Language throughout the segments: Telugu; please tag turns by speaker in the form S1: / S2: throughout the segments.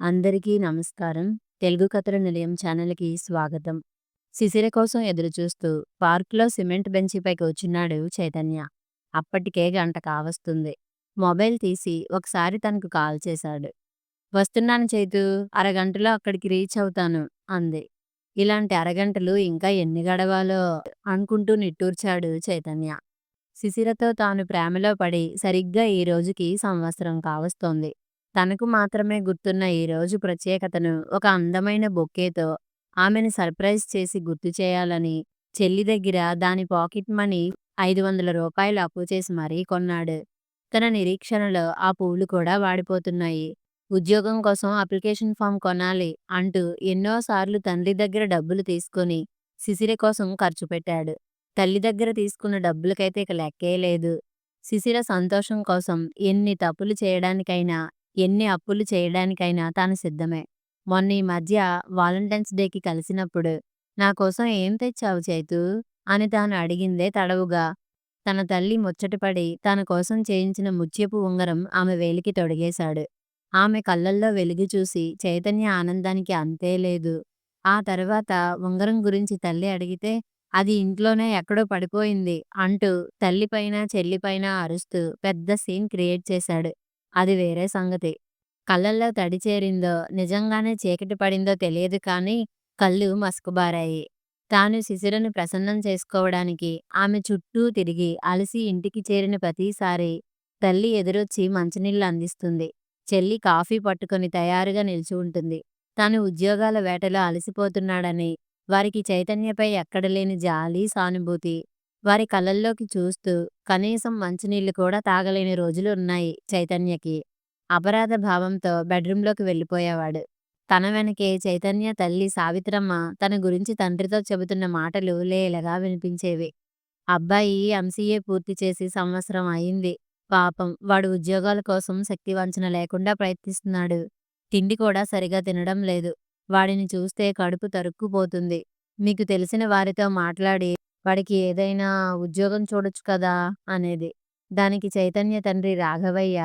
S1: అందరికీ నమస్కారం. తెలుగు కథల నిలయం ఛానల్‌కి స్వాగతం. శిశిర కోసం ఎదురుచూస్తూ పార్కులో సిమెంట్ బెంచిపై కూర్చున్నాడు చైతన్య. అప్పటికే గంట కావస్తుంది. మొబైల్ తీసి ఒకసారి తనకు కాల్ చేశాడు. వస్తున్నాను చైతు అరగంటలో అక్కడికి రీచ్ అవుతాను అంది. ఇలాంటి అరగంటలు ఇంకా ఎన్ని గడవాలో అనుకుంటూ నిట్టూర్చాడు చైతన్య. శిశిరతో తాను ప్రేమలో పడి సరిగ్గా ఈ రోజుకి సంవత్సరం కావస్తోంది. తనకు మాత్రమే గుర్తున్న ఈ రోజు ప్రత్యేకతను ఒక అందమైన బొకేతో ఆమెను సర్ప్రైజ్ చేసి గుర్తు చేయాలని చెల్లి దగ్గర దాని పాకెట్ మనీ ఐదు వందల రూపాయలు అప్పు చేసి మరీ కొన్నాడు. తన నిరీక్షణలో ఆ పూలు కూడా వాడిపోతున్నాయి. ఉద్యోగం కోసం అప్లికేషన్ ఫామ్ కొనాలి అంటూ ఎన్నోసార్లు తండ్రి దగ్గర డబ్బులు తీసుకొని శిశిర కోసం ఖర్చు పెట్టాడు. తల్లి దగ్గర తీసుకున్న డబ్బులకైతే ఇక లెక్కే లేదు. శిశిర సంతోషం కోసం ఎన్ని తప్పులు చేయడానికైనా, ఎన్ని అప్పులు చేయడానికైనా తాను సిద్ధమే. మొన్న ఈ మధ్య వాలంటైన్స్ డేకి కలిసినప్పుడు నా కోసం ఏం తెచ్చావు చైతు అని తాను అడిగిందే తడవుగా. తన తల్లి ముచ్చటపడి తన కోసం చేయించిన ముత్యపు ఉంగరం ఆమె వేలికి తొడిగేశాడు. ఆమె కళ్ళల్లో వెలుగు చూసి చైతన్య ఆనందానికి అంతే లేదు. ఆ తర్వాత ఉంగరం గురించి తల్లి అడిగితే అది ఇంట్లోనే ఎక్కడో పడిపోయింది అంటూ తల్లిపైన, చెల్లిపైన అరుస్తూ పెద్ద సీన్ క్రియేట్ చేశాడు. అది వేరే సంగతి. కళ్ళల్లో తడి చేరిందో, నిజంగానే చీకటి పడిందో తెలియదు కానీ కళ్ళు మసకబారాయి. తాను శిశిరను ప్రసన్నం చేసుకోవడానికి ఆమె చుట్టూ తిరిగి అలసి ఇంటికి చేరిన ప్రతిసారీ తల్లి ఎదురొచ్చి మంచినీళ్ళు అందిస్తుంది. చెల్లి కాఫీ పట్టుకొని తయారుగా నిలిచి ఉంటుంది. తాను ఉద్యోగాల వేటలో అలసిపోతున్నాడని, వారికి చైతన్యపై ఎక్కడలేని జాలి, సానుభూతి. వారి కళ్ళల్లోకి చూస్తూ కనీసం మంచినీళ్ళు కూడా తాగలేని రోజులు ఉన్నాయి చైతన్యకి. అపరాధ భావంతో బెడ్రూంలోకి వెళ్ళిపోయేవాడు. తన వెనకే చైతన్య తల్లి సావిత్రమ్మ తన గురించి తండ్రితో చెబుతున్న మాటలు లేలగా వినిపించేవి. అబ్బాయి ఎంసీఏ పూర్తి చేసి సంవత్సరం అయింది. పాపం వాడు ఉద్యోగాల కోసం శక్తివంచన లేకుండా ప్రయత్నిస్తున్నాడు. తిండి కూడా సరిగా తినడం లేదు. వాడిని చూస్తే కడుపు తరుక్కుపోతుంది. మీకు తెలిసిన వారితో మాట్లాడి వాడికి ఏదైనా ఉద్యోగం చూడొచ్చు కదా అనేది. దానికి చైతన్య తండ్రి రాఘవయ్య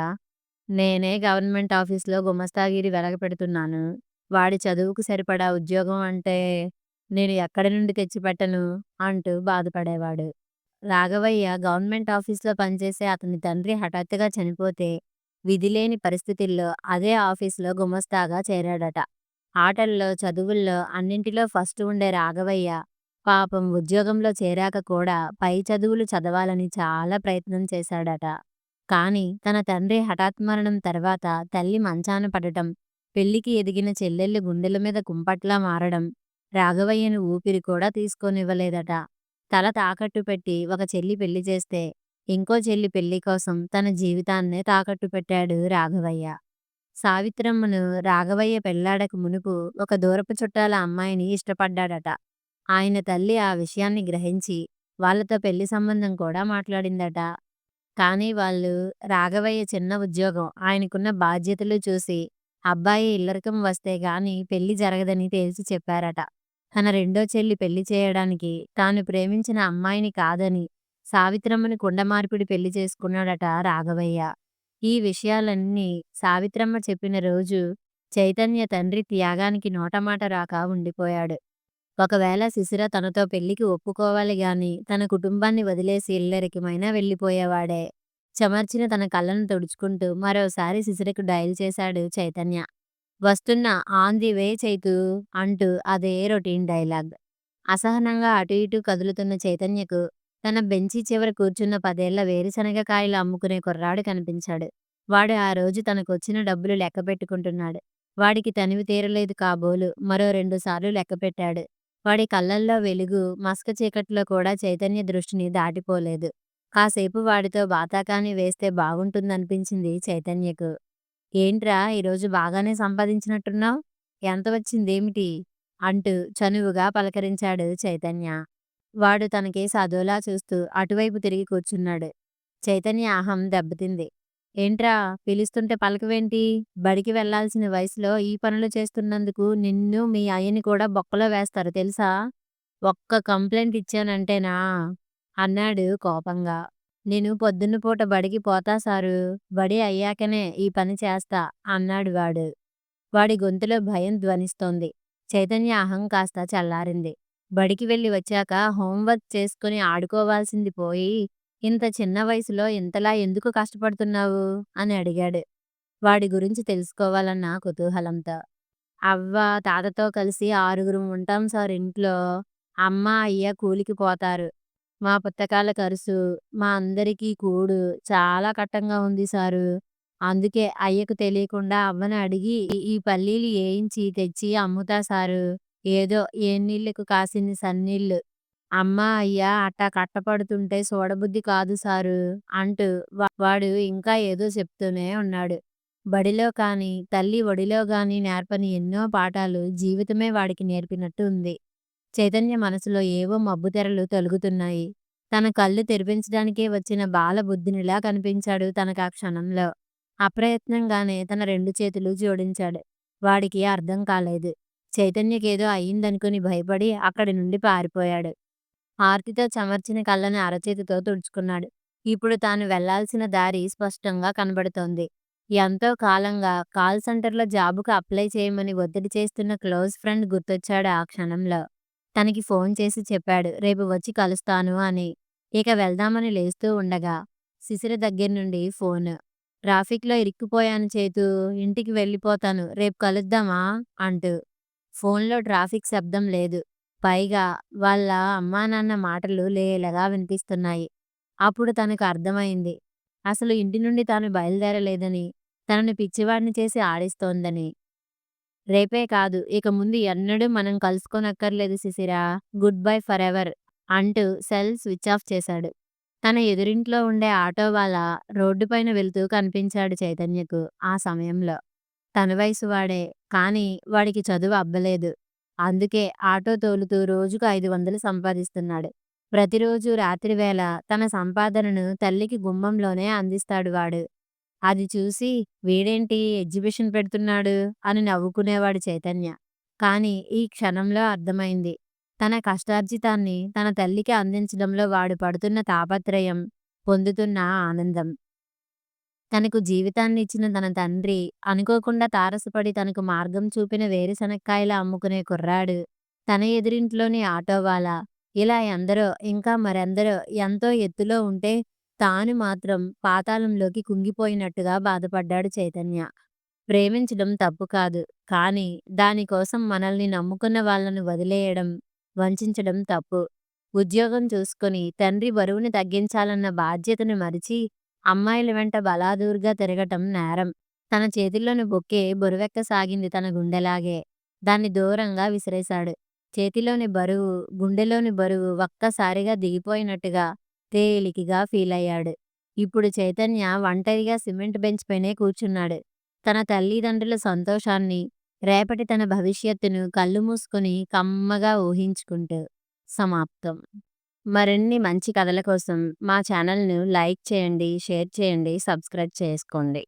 S1: నేనే గవర్నమెంట్ ఆఫీస్‌లో గుమస్తాగిరి వెలగపెడుతున్నాను. వాడి చదువుకు సరిపడా ఉద్యోగం అంటే నేను ఎక్కడి నుండి తెచ్చిపెట్టను అంటూ బాధపడేవాడు. రాఘవయ్య గవర్నమెంట్ ఆఫీస్‌లో పనిచేసే అతని తండ్రి హఠాత్తుగా చనిపోతే విధిలేని పరిస్థితుల్లో అదే ఆఫీస్‌లో గుమస్తాగా చేరాడట. ఆటల్లో, చదువుల్లో అన్నింటిలో ఫస్ట్ ఉండే రాఘవయ్య పాపం ఉద్యోగంలో చేరాక కూడా పై చదువులు చదవాలని చాలా ప్రయత్నం చేశాడట. కానీ తన తండ్రి హఠాత్మరణం తర్వాత తల్లి మంచాన పడటం, పెళ్ళికి ఎదిగిన చెల్లెళ్ళు గుండెల మీద కుంపట్లా మారడం రాఘవయ్యను ఊపిరి కూడా తీసుకోనివ్వలేదట. తల తాకట్టు పెట్టి ఒక చెల్లి పెళ్ళి చేస్తే ఇంకో చెల్లి పెళ్ళి కోసం తన జీవితాన్నే తాకట్టు పెట్టాడు రాఘవయ్య. సావిత్రమ్మను రాఘవయ్య పెళ్ళాడక మునుపు ఒక దూరపు చుట్టాల అమ్మాయిని ఇష్టపడ్డాడట. ఆయన తల్లి ఆ విషయాన్ని గ్రహించి వాళ్ళతో పెళ్ళి సంబంధం కూడా మాట్లాడిందట. కానీ వాళ్ళు రాఘవయ్య చిన్న ఉద్యోగం, ఆయనకున్న బాధ్యతలు చూసి అబ్బాయి ఇల్లరికం వస్తే గాని పెళ్ళి జరగదని తేల్చి చెప్పారట. తన రెండో చెల్లి పెళ్ళి చేయడానికి తాను ప్రేమించిన అమ్మాయిని కాదని సావిత్రమ్మని కుండమార్పిడి పెళ్ళి చేసుకున్నాడట రాఘవయ్య. ఈ విషయాలన్నీ సావిత్రమ్మ చెప్పిన రోజు చైతన్య తండ్రి త్యాగానికి నోటమాట రాక ఉండిపోయాడు. ఒకవేళ శిశిర తనతో పెళ్ళికి ఒప్పుకోవాలి గాని తన కుటుంబాన్ని వదిలేసి ఇల్లరికమైనా వెళ్ళిపోయేవాడే. చెమర్చిన తన కళ్ళను తుడుచుకుంటూ మరోసారి శిశిరకు డయల్ చేశాడు చైతన్య. వస్తున్న ఆన్ ది వే చైతూ అంటూ అదే రొటీన్ డైలాగ్. అసహనంగా అటు ఇటు కదులుతున్న చైతన్యకు తన బెంచి చివర కూర్చున్న పదేళ్ళ వేరుశనగ కాయలు అమ్ముకునే కుర్రాడు కనిపించాడు. వాడు ఆ రోజు తనకొచ్చిన డబ్బులు లెక్కపెట్టుకుంటున్నాడు. వాడికి తనివి తీరలేదు కాబోలు మరో రెండుసార్లు లెక్కపెట్టాడు. వాడి కళ్ళల్లో వెలుగు మస్క చీకట్లో కూడా చైతన్య దృష్టిని దాటిపోలేదు. కాసేపు వాడితో బాతాకానీ వేస్తే బాగుంటుందనిపించింది చైతన్యకు. ఏంట్రా ఈరోజు బాగానే సంపాదించినట్టున్నావు ఎంత వచ్చిందేమిటి? అంటూ చనువుగా పలకరించాడు చైతన్య. వాడు తనకి సదోలా చూస్తూ అటువైపు తిరిగి కూర్చున్నాడు. చైతన్య అహం దెబ్బతింది. ఏంట్రా పిలుస్తుంటే పలకవేంటి? బడికి వెళ్ళాల్సిన వయసులో ఈ పనులు చేస్తున్నందుకు నిన్ను మీ అయ్యని కూడా బొక్కలో వేస్తారు తెలుసా? ఒక్క కంప్లైంట్ ఇచ్చానంటేనా? అన్నాడు కోపంగా. నేను పొద్దున్న పూట బడికి పోతా సారు బడి అయ్యాకనే ఈ పని చేస్తా అన్నాడు వాడు. వాడి గొంతులో భయం ధ్వనిస్తోంది. చైతన్య అహం కాస్త చల్లారింది. బడికి వెళ్ళి వచ్చాక హోంవర్క్ చేసుకుని ఆడుకోవాల్సింది పోయి, ఇంత చిన్న వయసులో ఇంతలా ఎందుకు కష్టపడుతున్నావు? అని అడిగాడు. వాడి గురించి తెలుసుకోవాలన్న కుతూహలంతో. అవ్వ, తాతతో కలిసి ఆరుగురం ఉంటాం సార్ ఇంట్లో. అమ్మ, అయ్య కూలికి పోతారు. మా పుస్తకాల ఖర్చు, మా అందరికీ కూడు చాలా కట్టంగా ఉంది సారు. అందుకే అయ్యకు తెలియకుండా అవ్వని అడిగి ఈ పల్లీలు వేయించి తెచ్చి అమ్ముతా సారు. ఏదో ఏ నీళ్ళకు కాసిన్ని సన్నీళ్ళు. అమ్మ, అయ్య అట్టా కట్టపడుతుంటే చూడబుద్ధి కాదు సారు అంటూ వాడు ఇంకా ఏదో చెప్తూనే ఉన్నాడు. బడిలో కానీ, తల్లి ఒడిలో గాని నేర్పని ఎన్నో పాఠాలు జీవితమే వాడికి నేర్పినట్టు ఉంది. చైతన్య మనసులో ఏవో మబ్బుతెరలు తొలుగుతున్నాయి తన కళ్ళు తెరిపించడానికే వచ్చిన బాల బుద్ధునిలా కనిపించాడు తనకా క్షణంలో. అప్రయత్నంగానే తన రెండు చేతులు జోడించాడు. వాడికి అర్థం కాలేదు. చైతన్యకేదో అయిందనుకుని భయపడి అక్కడి నుండి పారిపోయాడు. ఆర్తితో చమర్చిన కళ్ళని అరచేతితో తుడుచుకున్నాడు. ఇప్పుడు తాను వెళ్ళాల్సిన దారి స్పష్టంగా కనబడుతోంది. ఎంతో కాలంగా కాల్ సెంటర్లో జాబుకు అప్లై చేయమని ఒత్తిడి చేస్తున్న క్లోజ్ ఫ్రెండ్ గుర్తొచ్చాడు ఆ క్షణంలో. తనకి ఫోన్ చేసి చెప్పాడు రేపు వచ్చి కలుస్తాను అని. ఇక వెళ్దామని లేస్తూ ఉండగా శిశిర దగ్గర్నుండి ఫోన్ ట్రాఫిక్లో ఇరుక్కుపోయాను చేతూ. ఇంటికి వెళ్ళిపోతాను. రేపు కలుద్దామా? అంటూ. ఫోన్లో ట్రాఫిక్ శబ్దం లేదు. పైగా వాళ్ళ అమ్మానాన్న మాటలు లేలగా వినిపిస్తున్నాయి. అప్పుడు తనకు అర్థమైంది. అసలు ఇంటి నుండి తాను బయలుదేరలేదని, తనను పిచ్చివాడిని చేసి ఆడిస్తోందని. రేపే కాదు ఇక ముందు ఎన్నడూ మనం కలుసుకోనక్కర్లేదు శిశిరా. గుడ్ బై ఫరెవర్ అంటూ సెల్ స్విచ్ ఆఫ్ చేశాడు. తన ఎదురింట్లో ఉండే ఆటోవాలా రోడ్డుపైన వెళ్తూ కనిపించాడు చైతన్యకు ఆ సమయంలో. తన వయసు వాడే. కానీ వాడికి చదువు అబ్బలేదు. అందుకే ఆటో తోలుతూ రోజుకు ఐదు వందలు సంపాదిస్తున్నాడు. ప్రతిరోజు రాత్రివేళ తన సంపాదనను తల్లికి గుమ్మంలోనే అందిస్తాడు వాడు. అది చూసి వీడేంటి ఎగ్జిబిషన్ పెడుతున్నాడు అని నవ్వుకునేవాడు చైతన్య. కానీ ఈ క్షణంలో అర్థమైంది. తన కష్టార్జితాన్ని తన తల్లికి అందించడంలో వాడు పడుతున్న తాపత్రయం, పొందుతున్న ఆనందం. తనకు జీవితాన్ని ఇచ్చిన తన తండ్రి అనుకోకుండా తారసపడి తనకు మార్గం చూపిన వేరుశనక్కాయలు అమ్ముకునే కుర్రాడు, తన ఎదురింట్లోని ఆటోవాలా, ఇలా ఎందరో ఇంకా మరెందరో ఎంతో ఎత్తులో ఉంటే తాను మాత్రం పాతాళంలోకి కుంగిపోయినట్టుగా బాధపడ్డాడు చైతన్య. ప్రేమించడం తప్పు కాదు. కానీ దానికోసం మనల్ని నమ్ముకున్న వాళ్ళను వదిలేయడం, వంచించడం తప్పు. ఉద్యోగం చూసుకుని తండ్రి బరువుని తగ్గించాలన్న బాధ్యతను మరిచి అమ్మాయిల వెంట బలాదూర్గా తిరగటం నేరం. తన చేతిలోని బొక్కే బరువెక్కసాగింది తన గుండెలాగే. దాన్ని దూరంగా విసిరేశాడు. చేతిలోని బరువు, గుండెలోని బరువు ఒక్కసారిగా దిగిపోయినట్టుగా తేలికగా ఫీలయ్యాడు. ఇప్పుడు చైతన్య ఒంటరిగా సిమెంట్ బెంచ్ పైనే కూర్చున్నాడు. తన తల్లిదండ్రుల సంతోషాన్ని, రేపటి తన భవిష్యత్తును కళ్ళు మూసుకుని కమ్మగా ఊహించుకుంటూ. సమాప్తం. మరిన్ని మంచి కథల కోసం మా ఛానల్‌ను లైక్ చేయండి, షేర్ చేయండి, సబ్స్క్రైబ్ చేసుకోండి.